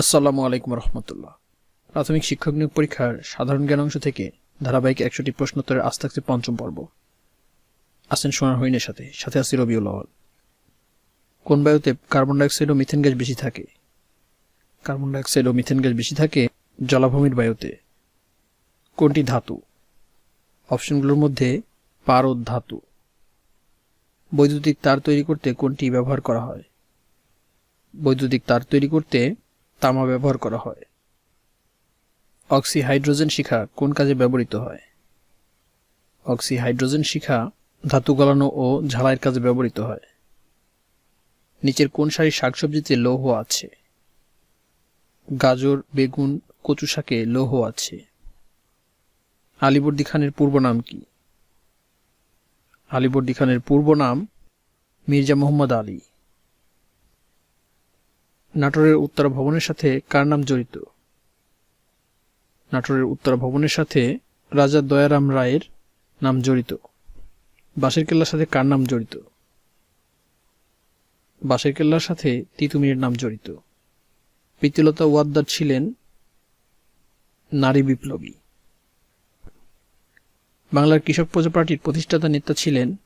আসসালামু আলাইকুম রহমতুল্লাহ। প্রাথমিক শিক্ষক নিয়োগ পরীক্ষার সাধারণ জ্ঞান অংশ থেকে ধারাবাহিক একশোটি প্রশ্নোত্তরের আজ থাকছে পঞ্চম পর্ব। আসেন সোনার হইনের সাথে সাথে আসি রবিউল আওয়াল কোন বায়ুতে কার্বন ডাইঅক্সাইড ও মিথেন গ্যাস বেশি থাকে? কার্বন ডাইঅক্সাইড ও মিথেন গ্যাস বেশি থাকে জলাভূমির বায়ুতে। কোনটি ধাতু? অপশনগুলোর মধ্যে পারদ ধাতু। বৈদ্যুতিক তার তৈরি করতে কোনটি ব্যবহার করা হয়? বৈদ্যুতিক তার তৈরি করতে তামা ব্যবহার করা হয়। অক্সিহাইড্রোজেন শিখা কোন কাজে ব্যবহৃত হয়? অক্সিহাইড্রোজেন শিখা ধাতু গলানো ও ঝালাইয়ের কাজে ব্যবহৃত হয়। নিচের কোন সারির শাকসবজিতে লৌহ আছে? গাজর, বেগুন, কচু শাকে লৌহ আছে। আলিবর্দি খানের পূর্ব নাম কি? আলিবর্দি খানের পূর্ব নাম মির্জা মোহাম্মদ আলী। নাটোরের উত্তরা ভবনের সাথে কার নাম জড়িত? নাটোরের উত্তরা ভবনের সাথে রাজা দয়ারাম রায়ের নাম জড়িত। বাঁশের কেল্লার সাথে কার নাম জড়িত? বাঁশের কেল্লার সাথে তিতুমিরের নাম জড়িত। প্রীতিলতা ওয়াদ্দার ছিলেন নারী বিপ্লবী। বাংলার কৃষক প্রজা পার্টির প্রতিষ্ঠাতা নেতা ছিলেন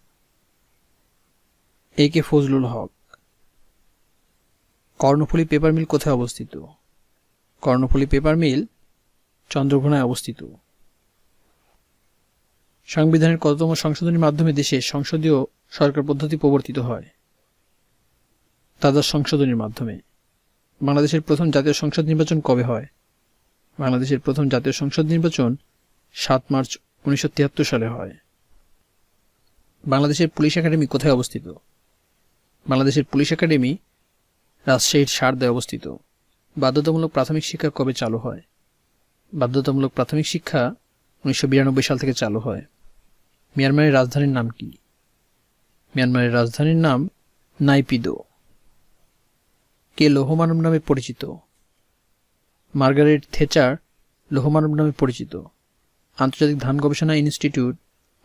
A K Fazlul Huq. Karnaphuli paper mill কোথায় অবস্থিত? কর্ণফুলী পেপার মিল চন্দ্রঘোনায় অবস্থিত। সংবিধানের কততম সংশোধনীর মাধ্যমে দেশে সংসদীয় সরকার পদ্ধতি প্রবর্তিত হয়? তাদের সংশোধনীর মাধ্যমে। বাংলাদেশের প্রথম জাতীয় সংসদ নির্বাচন কবে হয়? বাংলাদেশের প্রথম জাতীয় সংসদ নির্বাচন সাত মার্চ উনিশশো তিয়াত্তর সালে হয়। বাংলাদেশের পুলিশ একাডেমি কোথায় অবস্থিত? বাংলাদেশের পুলিশ একাডেমি রাজশাহীর সারদায় অবস্থিত। বাধ্যতামূলক প্রাথমিক শিক্ষা কবে চালু হয়? বাধ্যতামূলক প্রাথমিক শিক্ষা উনিশশো বিরানব্বই সাল থেকে চালু হয়। মিয়ানমারের রাজধানীর নাম কি? মিয়ানমারের রাজধানীর নাম নাইপিদো। কে লৌহমানব নামে পরিচিত? মার্গারেট থেচার লৌহমানব নামে পরিচিত। আন্তর্জাতিক ধান গবেষণা ইনস্টিটিউট,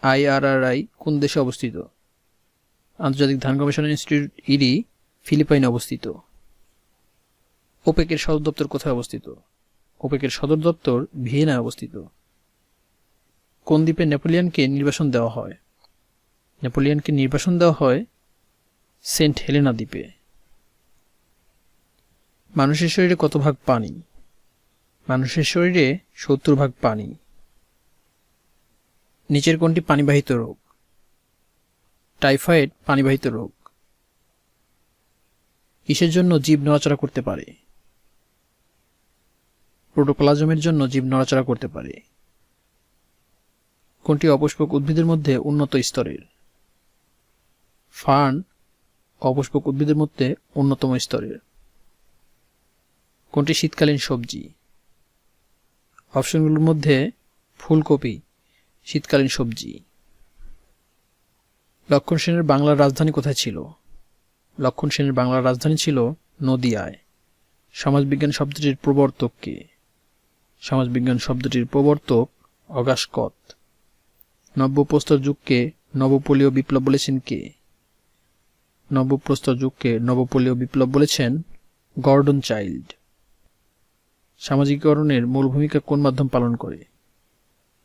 আইআরআরআই, কোন দেশে অবস্থিত? আন্তর্জাতিক ধান গবেষণা ইনস্টিটিউট, ইডি, ফিলিপাইনে অবস্থিত। ওপেকের সদর দপ্তর কোথায় অবস্থিত? ওপেকের সদর দপ্তর ভিয়েনায় অবস্থিত। কোন দ্বীপে নেপোলিয়ানকে নির্বাসন দেওয়া হয়? নেপোলিয়ানকে নির্বাসন দেওয়া হয় সেন্ট হেলেনা দ্বীপে। মানুষের শরীরে কত ভাগ পানি? মানুষের শরীরে সত্তর ভাগ পানি। নিচের কোনটি পানিবাহিত রোগ? টাইফয়েড পানিবাহিত রোগ। কিসের জন্য জীব নড়াচড়া করতে পারে? প্রোটোপ্লাজমের জন্য জীব নড়াচড়া করতে পারে। কোনটি অপুষ্পক উদ্ভিদের মধ্যে উন্নত স্তরের? ফার্ন অপুষ্পক উদ্ভিদের মধ্যে অন্যতম স্তরের। কোনটি শীতকালীন সবজি? অপশনগুলোর মধ্যে ফুলকপি, শীতকালীন সবজি। লক্ষণ সেনের বাংলার রাজধানী কোথায় ছিল? লক্ষণ সেনের বাংলার রাজধানী ছিল নদিয়ায়। সমাজবিজ্ঞান শব্দটির প্রবর্তক কে? সমাজবিজ্ঞান শব্দটির প্রবর্তক অগাস্কত নব্যপ্রস্তর যুগকে নবপলীয় বিপ্লব বলেছেন কে? নবপ্রস্তর যুগকে নবপলীয় বিপ্লব বলেছেন গর্ডন চাইল্ড। সামাজিকীকরণের মূল ভূমিকা কোন মাধ্যম পালন করে?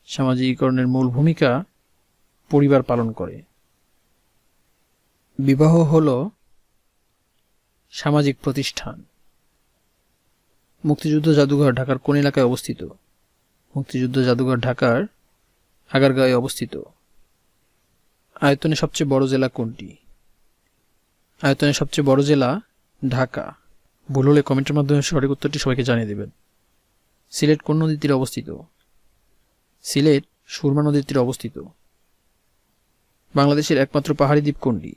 সামাজিকীকরণের মূল ভূমিকা পরিবার পালন করে। বিবাহ হল সামাজিক প্রতিষ্ঠান। মুক্তিযুদ্ধ জাদুঘর ঢাকার কোন এলাকায় অবস্থিত? মুক্তিযুদ্ধ জাদুঘর ঢাকার আগারগাঁয়ে অবস্থিত। আয়তনে সবচেয়ে বড় জেলা কোনটি? আয়তনে সবচেয়ে বড় জেলা ঢাকা। ভুল হলে কমেন্টের মাধ্যমে সঠিক উত্তরটি সবাইকে জানিয়ে দেবেন। সিলেট কোন নদীর তীরে অবস্থিত? সিলেট সুরমা নদীর তীরে অবস্থিত। বাংলাদেশের একমাত্র পাহাড়ি দ্বীপ কোনটি?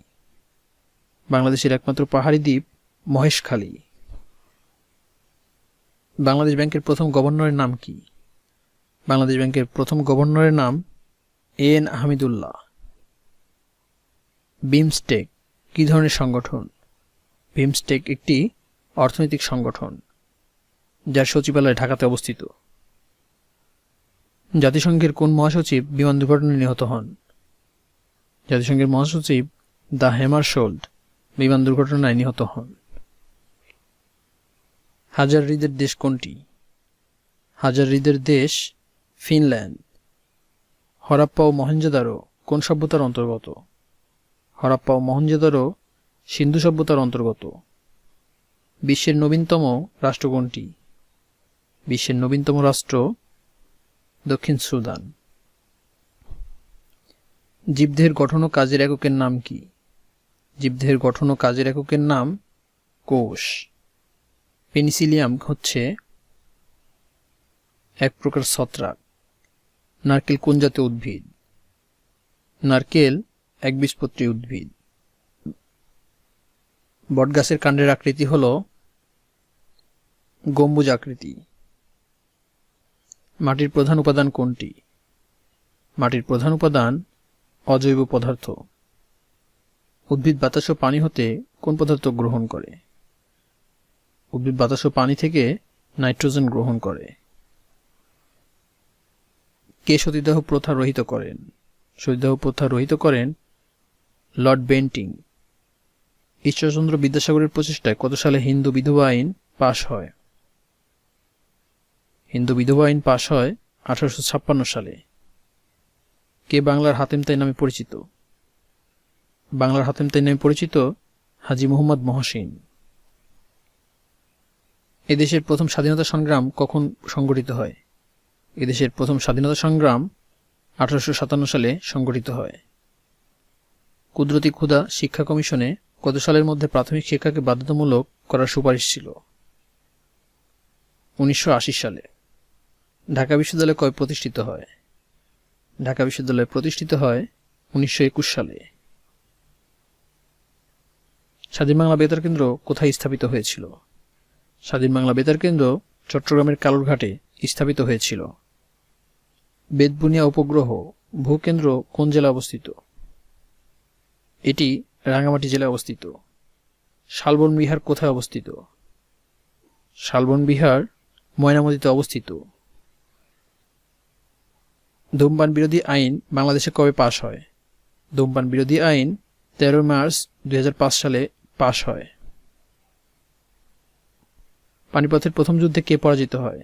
বাংলাদেশের একমাত্র পাহাড়ি দ্বীপ মহেশখালী। বাংলাদেশ ব্যাংকের প্রথম গভর্নরের নাম কি? বাংলাদেশ ব্যাংকের প্রথম গভর্নরের নাম এ এন হামিদুল্লাহ। বিমস্টেক কী ধরনের সংগঠন? বিমস্টেক একটি অর্থনৈতিক সংগঠন, যার সচিবালয় ঢাকাতে অবস্থিত। জাতিসংঘের কোন মহাসচিব বিমান দুর্ঘটনায় নিহত হন? জাতিসংঘের মহাসচিব দ্য হেমার শোল্ড বিমান দুর্ঘটনায় নিহত হন। হাজার হৃদের দেশ কোনটি? হাজার হৃদের দেশ ফিনল্যান্ড। হরাপ্পা ও মহেঞ্জোদারো কোন সভ্যতার অন্তর্গত? হরাপ্পা ও মহেঞ্জোদারো সিন্ধু সভ্যতার অন্তর্গত। বিশ্বের নবীনতম রাষ্ট্র কোনটি? বিশ্বের নবীনতম রাষ্ট্র দক্ষিণ সুদান। জীবদেহের গঠন ও কাজের এককের নাম কি? জীবদেহের গঠন ও কাজের এককের নাম কোষ। পেনিসিলিয়াম হচ্ছে এক প্রকার ছত্রাক। নারকেল কোন জাতীয় উদ্ভিদ? নারকেল একবীজপত্রী উদ্ভিদ। বটগাছের কাণ্ডের আকৃতি হল গম্বুজ আকৃতি। মাটির প্রধান উপাদান কোনটি? মাটির প্রধান উপাদান অজৈব পদার্থ। উদ্ভিদ বাতাস ও পানি হতে কোন পদার্থ গ্রহণ করে? উদ্ভিদ বাতাস ও পানি থেকে নাইট্রোজেন গ্রহণ করে। কে সতীদাহ প্রথা রহিত করেন? সতীদাহ প্রথা রহিত করেন লর্ড বেন্টিং। ঈশ্বরচন্দ্র বিদ্যাসাগরের প্রচেষ্টায় কত সালে হিন্দু বিধবা আইন পাশ হয়? হিন্দু বিধবা আইন পাশ হয় আঠারোশো ছাপ্পান্ন সালে। কে বাংলার হাতেম তাই নামে পরিচিত? বাংলার হাতেম তাই নামে পরিচিত হাজি মোহাম্মদ মহসিন। এদেশের প্রথম স্বাধীনতা সংগ্রাম কখন সংগঠিত হয়? এদেশের প্রথম স্বাধীনতা সংগ্রাম আঠারোশো সাতান্ন সালে সংগঠিত হয়। কুদরতি ক্ষুদা শিক্ষা কমিশনে কত সালের মধ্যে প্রাথমিক শিক্ষাকে বাধ্যতামূলক করার সুপারিশ ছিল? উনিশশো আশি সালে। ঢাকা বিশ্ববিদ্যালয় কয় প্রতিষ্ঠিত হয়? ঢাকা বিশ্ববিদ্যালয় প্রতিষ্ঠিত হয় উনিশশো একুশ সালে। স্বাধীন বাংলা বেতার কেন্দ্র কোথায় স্থাপিত হয়েছিল? স্বাধীন বাংলা বেতার কেন্দ্র চট্টগ্রামের কালুরঘাটে স্থাপিত হয়েছিল। বেদবুনিয়া উপগ্রহ ভূকেন্দ্র কোন জেলা অবস্থিত? এটি রাঙ্গামাটি জেলায় অবস্থিত। শালবন বিহার কোথায় অবস্থিত? শালবন বিহার ময়নামতিতে অবস্থিত। ধূমপান বিরোধী আইন বাংলাদেশে কবে পাশ হয়? ধূমপান বিরোধী আইন তেরো মার্চ দুই হাজার পাঁচ সালে পাশ হয়। পানিপথের প্রথম যুদ্ধে কে পরাজিত হয়?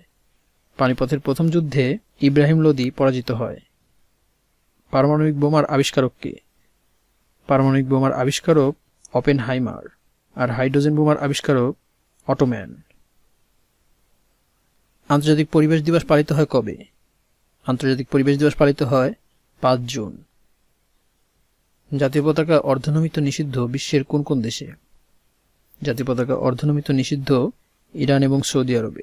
পানিপথের প্রথম যুদ্ধে ইব্রাহিম লোদি পরাজিত হয়। পারমাণবিক বোমার আবিষ্কারক কে? পারমাণবিক বোমার আবিষ্কারক অপেন হাইমার আর হাইড্রোজেন বোমার আবিষ্কারক অটোম্যান। আন্তর্জাতিক পরিবেশ দিবস পালিত হয় কবে? আন্তর্জাতিক পরিবেশ দিবস পালিত হয় পাঁচ জুন। জাতীয় পতাকা অর্ধনমিত নিষিদ্ধ বিশ্বের কোন কোন দেশে? জাতীয় পতাকা অর্ধনমিত নিষিদ্ধ ইরান এবং সৌদি আরবে।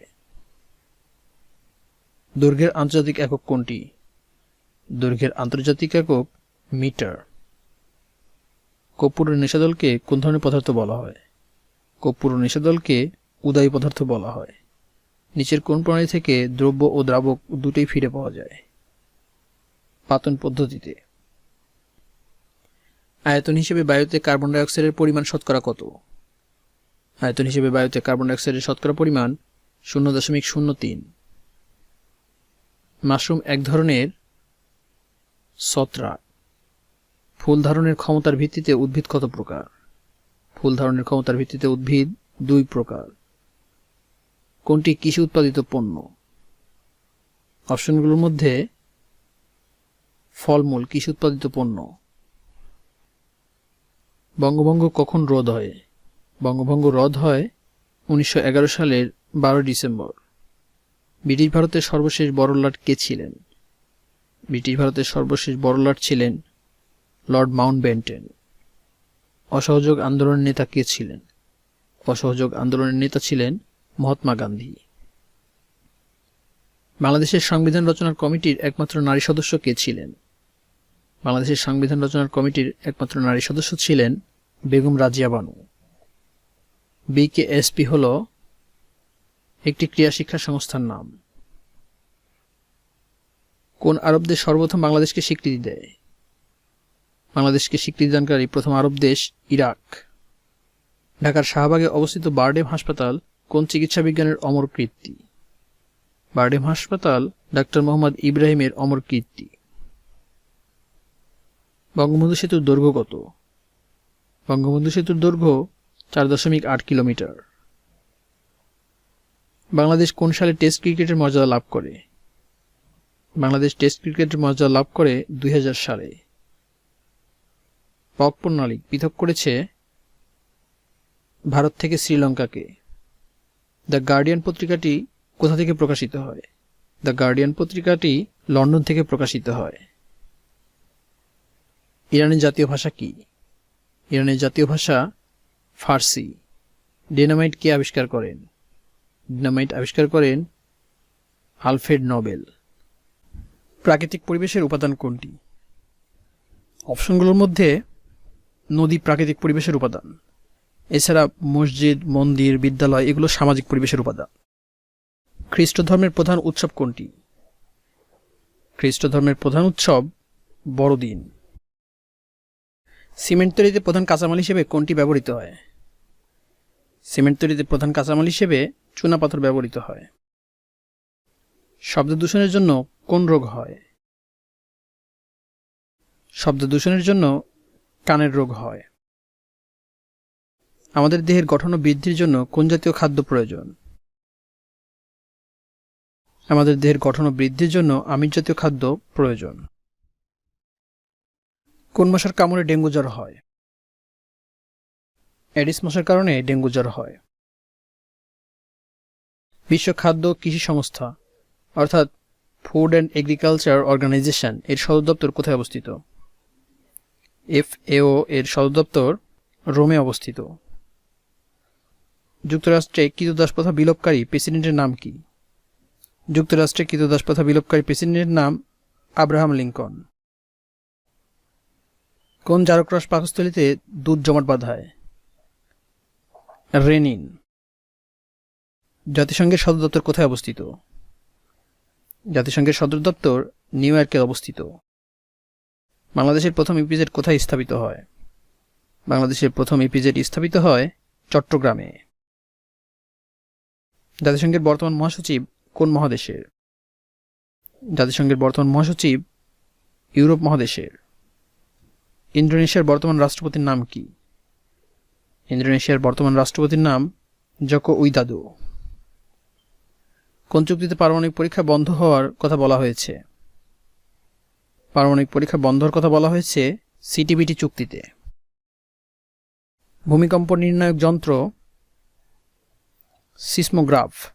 দৈর্ঘ্যের আন্তর্জাতিক একক কোনটি? দৈর্ঘ্যের আন্তর্জাতিক একক মিটার। কর্পূর নেশাদলকে কোন ধরনের পদার্থ বলা হয়? কর্পূর নেশাদলকে উদায়ী পদার্থ বলা হয়। নিচের কোন প্রাণী থেকে দ্রব্য ও দ্রাবক দুটোই ফিরে পাওয়া যায়? পাতন পদ্ধতিতে। আয়তন হিসেবে বায়ুতে কার্বন ডাইঅক্সাইডের পরিমাণ শতকরা কত? আয়তন হিসেবে বায়ুতে কার্বন ডাইঅক্সাইডের শতকরা পরিমাণ শূন্য দশমিক শূন্য তিন। মাশরুম এক ধরনের ছত্রাক। ফুল ধারণের ক্ষমতার ভিত্তিতে উদ্ভিদ কত প্রকার? ফুল ধারণের ক্ষমতার ভিত্তিতে উদ্ভিদ দুই প্রকার। কোনটি কৃষি উৎপাদিত পণ্য? অপশনগুলোর মধ্যে ফলমূল কৃষি উৎপাদিত পণ্য। বঙ্গভঙ্গ কখন রোধ হয়? বঙ্গভঙ্গ রদ হয় উনিশশো এগারো সালের বারো ডিসেম্বর। ব্রিটিশ ভারতের সর্বশেষ বড়লাট কে ছিলেন? ব্রিটিশ ভারতের সর্বশেষ বড়লাট ছিলেন লর্ড মাউন্ট বেন্টেন অসহযোগ আন্দোলনের নেতা কে ছিলেন? অসহযোগ আন্দোলনের নেতা ছিলেন মহাত্মা গান্ধী। বাংলাদেশের সংবিধান রচনার কমিটির একমাত্র নারী সদস্য কে ছিলেন? বাংলাদেশের সংবিধান রচনার কমিটির একমাত্র নারী সদস্য ছিলেন বেগম রাজিয়া বানু। বিকেএসপি হল একটি ক্রীড়া শিক্ষা সংস্থার নাম। কোন আরব দেশ সর্বপ্রথম বাংলাদেশকে স্বীকৃতি দেয়? বাংলাদেশকে স্বীকৃতি দানকারী প্রথম আরব দেশ ইরাক। ঢাকার শাহবাগে অবস্থিত বারডেম হাসপাতাল কোন চিকিৎসা বিজ্ঞানের অমর কীর্তি? বারডেম হাসপাতাল ডাক্তার মোহাম্মদ ইব্রাহিমের অমর কীর্তি। বঙ্গবন্ধু সেতুর দৈর্ঘ্য কত? বঙ্গবন্ধু সেতুর দৈর্ঘ্য চার দশমিক আট কিলোমিটার। বাংলাদেশ কোন সালে টেস্ট ক্রিকেটের মর্যাদা লাভ করে? বাংলাদেশ টেস্ট ক্রিকেটের মর্যাদা লাভ করে দুই হাজার সালে। পক প্রণালী পৃথক করেছে ভারত থেকে শ্রীলঙ্কাকে। দ্য গার্ডিয়ান পত্রিকাটি কোথা থেকে প্রকাশিত হয়? দ্য গার্ডিয়ান পত্রিকাটি লন্ডন থেকে প্রকাশিত হয়। ইরানের জাতীয় ভাষা কি? ইরানের জাতীয় ভাষা ফার্সি। ডেনামাইট কে আবিষ্কার করেন। ডিনামাইট আবিষ্কার করেন আলফ্রেড নোবেল। প্রাকৃতিক পরিবেশের উপাদান কোনটি? অপশনগুলোর মধ্যে নদী প্রাকৃতিক পরিবেশের উপাদান, এছাড়া মসজিদ, মন্দির, বিদ্যালয়, এগুলো সামাজিক পরিবেশের উপাদান। খ্রিস্ট ধর্মের প্রধান উৎসব কোনটি? খ্রিস্ট ধর্মের প্রধান উৎসব বড়দিন। সিমেন্ট তৈরিতে প্রধান কাঁচামাল হিসেবে কোনটি ব্যবহৃত হয়? সিমেন্ট তৈরিতে প্রধান কাঁচামাল হিসেবে চুনাপাথর ব্যবহৃত হয়। শব্দ দূষণের জন্য কোন রোগ হয়? শব্দ দূষণের জন্য কানের রোগ হয়। আমাদের দেহের গঠন ও বৃদ্ধির জন্য কোন জাতীয় খাদ্য প্রয়োজন? আমাদের দেহের গঠন ও বৃদ্ধির জন্য আমিষ জাতীয় খাদ্য প্রয়োজন। কোন মশার কামড়ে ডেঙ্গু জ্বর হয়? অ্যাডিস মশার কারণে ডেঙ্গু জ্বর হয়। বিশ্ব খাদ্য কৃষি সংস্থা, অর্থাৎ ফুড অ্যান্ড এগ্রিকালচার অর্গানাইজেশন এর সদর দপ্তর কোথায় অবস্থিত? এফ এফএও এর সদর দপ্তর রোমে অবস্থিত। যুক্তরাষ্ট্রে কৃতদাস প্রথা বিলোপকারী প্রেসিডেন্টের নাম কি? যুক্তরাষ্ট্রে কৃতদাস প্রথা বিলোপকারী প্রেসিডেন্টের নাম আব্রাহাম লিঙ্কন। কোন জারক রস পাকস্থলিতে দুধ জমাট বাঁধায় রেনিন। জাতিসংঘের সদর দপ্তর কোথায় অবস্থিত? জাতিসংঘের সদর দপ্তর নিউ ইয়র্কে অবস্থিত। বাংলাদেশের প্রথম ইপিজেড কোথায় স্থাপিত হয়? বাংলাদেশের প্রথম ইপিজেড স্থাপিত হয় চট্টগ্রামে। জাতিসংঘের বর্তমান মহাসচিব কোন মহাদেশের? জাতিসংঘের বর্তমান মহাসচিব ইউরোপ মহাদেশের। ইন্দোনেশিয়ার বর্তমান রাষ্ট্রপতির নাম কি? ইন্দোনেশিয়ার বর্তমান রাষ্ট্রপতির নাম জকো উইদাদো। কোন চুক্তিতে পারমাণবিক পরীক্ষা বন্ধ হওয়ার কথা বলা হয়েছে? পারমাণবিক পরীক্ষা বন্ধর কথা বলা হয়েছে সিটিবিটি চুক্তিতে। ভূমিকম্প নির্ণায়ক যন্ত্র সিসমোগ্রাফ।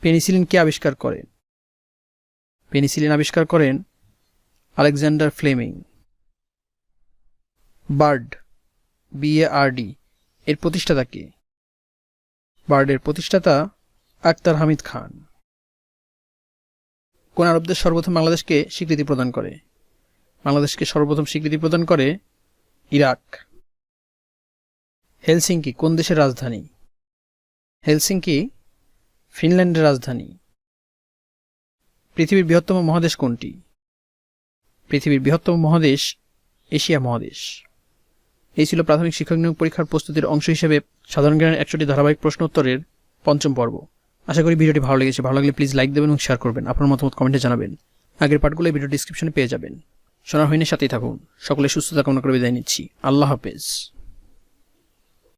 পেনিসিলিন কে আবিষ্কার করেন? পেনিসিলিন আবিষ্কার করেন আলেকজান্ডার ফ্লেমিং। বার্ড বিএআরডি এর প্রতিষ্ঠাতা কে? বার্ডের প্রতিষ্ঠাতা আক্তার হামিদ খান। কোন আরব দেশ সর্বপ্রথম বাংলাদেশকে স্বীকৃতি প্রদান করে? বাংলাদেশকে সর্বপ্রথম স্বীকৃতি প্রদান করে ইরাক। হেলসিঙ্কি কোন দেশের রাজধানী? হেলসিঙ্কি, ফিনল্যান্ডের রাজধানী। পৃথিবীর বৃহত্তম মহাদেশ কোনটি? পৃথিবীর বৃহত্তম মহাদেশ এশিয়া মহাদেশ। এই ছিল প্রাথমিক শিক্ষক নিয়োগ পরীক্ষার প্রস্তুতির অংশ হিসেবে সাধারণ জ্ঞানের একশোটি ধারাবাহিক প্রশ্ন উত্তরের পঞ্চম পর্ব। আশা করি ভিডিওটি ভালো লেগেছে। ভালো লাগলে প্লিজ লাইক দেবেন এবং শেয়ার করবেন। আপনার মতামত কমেন্টে জানাবেন। আগের পাঠগুলো ভিডিও ডিসক্রিপশনে পেয়ে যাবেন। সোনার হইনের সাথেই থাকুন। সকলে সুস্থতা কামনা করে বিদায় নিচ্ছি। আল্লাহ হাফেজ।